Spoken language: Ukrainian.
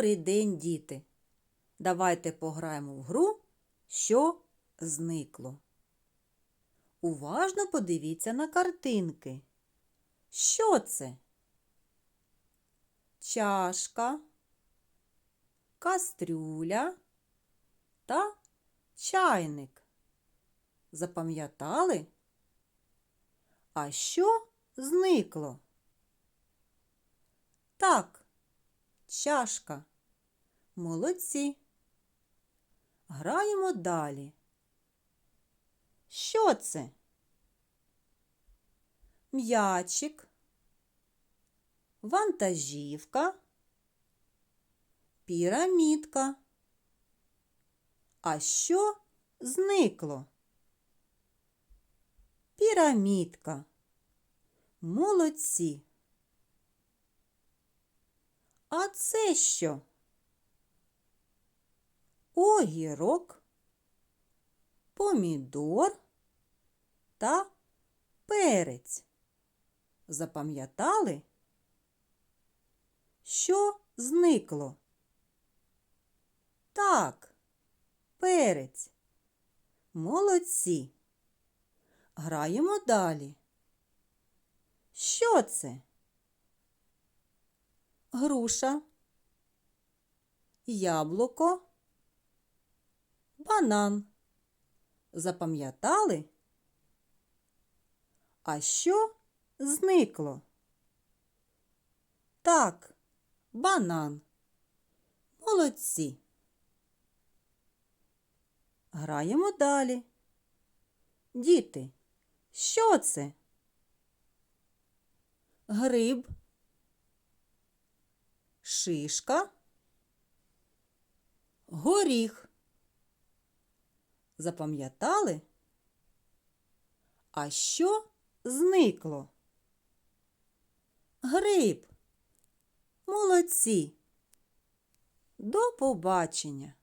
Добрий день, діти! Давайте пограємо в гру, що зникло. Уважно подивіться на картинки. Що це? Чашка, кастрюля та чайник. Запам'ятали? А що зникло? Так, чашка. Молодці. Граємо далі. Що це? М'ячик, вантажівка, пірамідка. А що зникло? Пірамідка. Молодці. А це що? Огірок, помідор та перець. Запам'ятали? Що зникло? Так, перець. Молодці. Граємо далі. Що це? груша, яблуко, банан. Запам'ятали? А що зникло? Так, банан. Молодці. Граємо далі. Діти, що це? Гриб шишка, горіх. Запам'ятали? А що зникло? Гриб. Молодці. До побачення.